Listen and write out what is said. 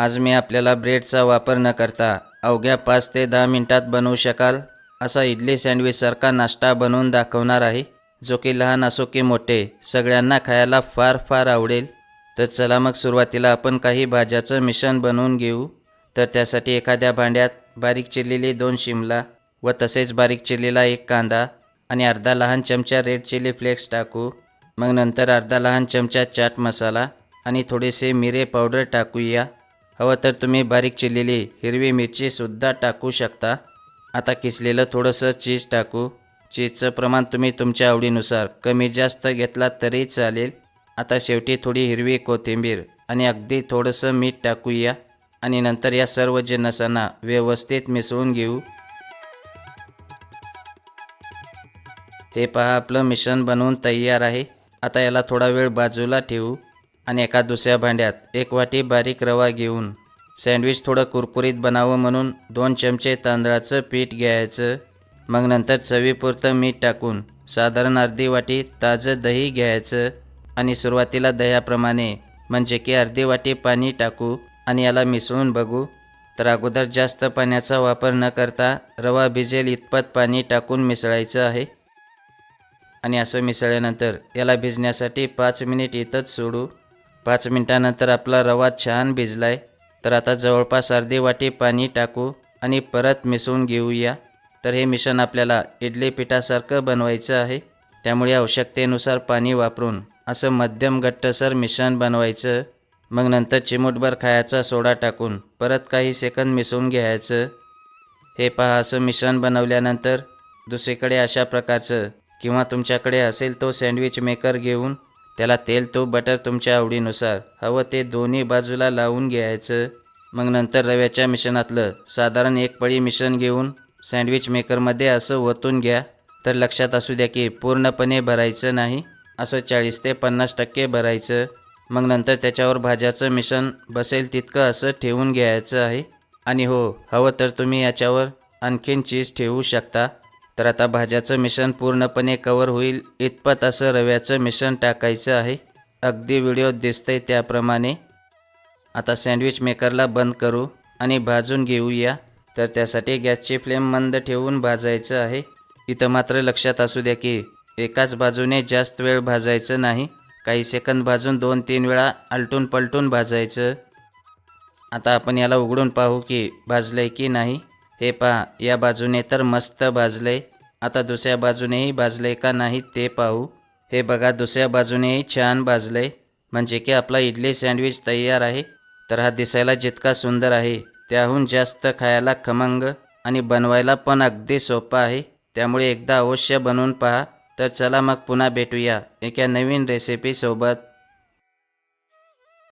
आज मी आपल्याला ब्रेडचा वापर न करता अवघ्या पाच ते दहा मिनटात बनवू शकाल? असा इडली सँडविचसारखा नाश्ता बनवून दाखवणार आहे जो की लहान असो की मोठे सगळ्यांना खायला फार फार आवडेल. तर चला मग सुरुवातीला आपण काही भाज्याचं मिश्रण बनवून घेऊ. तर त्यासाठी एखाद्या भांड्यात बारीक चिरलेली दोन शिमला व तसेच बारीक चिरलेला एक कांदा आणि अर्धा लहान चमचा रेड चिली फ्लेक्स टाकू. मग नंतर अर्धा लहान चमचा चाट मसाला आणि थोडेसे मिरे पावडर टाकूया. हवं तर तुम्ही बारीक चिरलेली हिरवी मिरचीसुद्धा टाकू शकता. आता किसलेलं थोडंसं चीज टाकू. चीजचं प्रमाण तुम्ही तुमच्या आवडीनुसार कमी जास्त घेतला तरी चालेल. आता शेवटी थोडी हिरवी कोथिंबीर आणि अगदी थोडंसं मीठ टाकूया आणि नंतर या सर्व जिन्नसांना व्यवस्थित मिसळून घेऊ. हे पहा आपलं मिश्रण बनवून तयार आहे. आता याला थोडा वेळ बाजूला ठेवू. आणि एका दुसऱ्या भांड्यात एक वाटी बारीक रवा घेऊन सँडविच थोडं कुरकुरीत बनावं म्हणून दोन चमचे तांदळाचं पीठ घ्यायचं. मग नंतर चवीपुरतं मीठ टाकून साधारण अर्धी वाटी ताजं दही घ्यायचं. आणि सुरुवातीला दह्याप्रमाणे म्हणजे की अर्धी वाटी पाणी टाकू आणि याला मिसळून बघू. तर अगोदर जास्त पाण्याचा वापर न करता रवा भिजेल इतपत पाणी टाकून मिसळायचं आहे. आणि असं मिसळल्यानंतर याला भिजण्यासाठी पाच मिनिट इथंच सोडू. पाच मिनटानंतर आपला रवा छान भिजलाय. तर आता जवळपास अर्धी वाटी पाणी टाकू आणि परत मिसळून घेऊया. तर हे मिश्रण आपल्याला इडली पिठासारखं बनवायचं आहे. त्यामुळे आवश्यकतेनुसार पाणी वापरून असं मध्यम घट्टसर मिश्रण बनवायचं. मग नंतर चिमूटभर खायचा सोडा टाकून परत काही सेकंद मिसळून घ्यायचं. हे पहा असं मिश्रण बनवल्यानंतर दुसरीकडे अशा प्रकारचं किंवा तुमच्याकडे असेल तो सँडविच मेकर घेऊन त्याला तेल तूप बटर तुमच्या आवडीनुसार. हवं ते दोन्ही बाजूला लावून घ्यायचं. मग नंतर रव्याच्या मिश्रणातलं साधारण एक पळी मिश्रण घेऊन सँडविच मेकरमध्ये असं ओतून घ्या. तर लक्षात असू द्या की पूर्णपणे भरायचं नाही. असं चाळीस ते पन्नास टक्के भरायचं. मग नंतर त्याच्यावर भाज्याचं मिश्रण बसेल तितकं असं ठेवून घ्यायचं आहे. आणि हो हवं तर तुम्ही याच्यावर आणखीन चीज ठेवू शकता. तर आता भाज्याचं मिश्रण पूर्णपणे कवर होईल. इतपत असं रव्याचं मिश्रण टाकायचं आहे. अगदी व्हिडिओ दिसतंय त्याप्रमाणे. आता सँडविच मेकरला बंद करू आणि भाजून घेऊया. तर त्यासाठी गॅसची फ्लेम मंद ठेवून भाजायचं आहे. इथं मात्र लक्षात असू द्या की एकाच बाजूने जास्त वेळ भाजायचं नाही. काही सेकंद भाजून दोन तीन वेळा आलटून पलटून भाजायचं. आता आपण याला उघडून पाहू की भाजलंय की नाही. हे पहा या बाजूने तर मस्त भाजले. आता दुसऱ्या बाजूनेही भाजले का नाही ते पाहू. हे बघा दुसऱ्या बाजूनेही छान भाजले. म्हणजे की आपला इडली सँडविच तयार आहे. तर हा दिसायला जितका सुंदर आहे त्याहून जास्त खायला खमंग आणि बनवायला पण अगदी सोपा आहे. त्यामुळे एकदा अवश्य बनवून पहा. तर चला मग पुन्हा भेटूया एका नवीन रेसिपीसोबत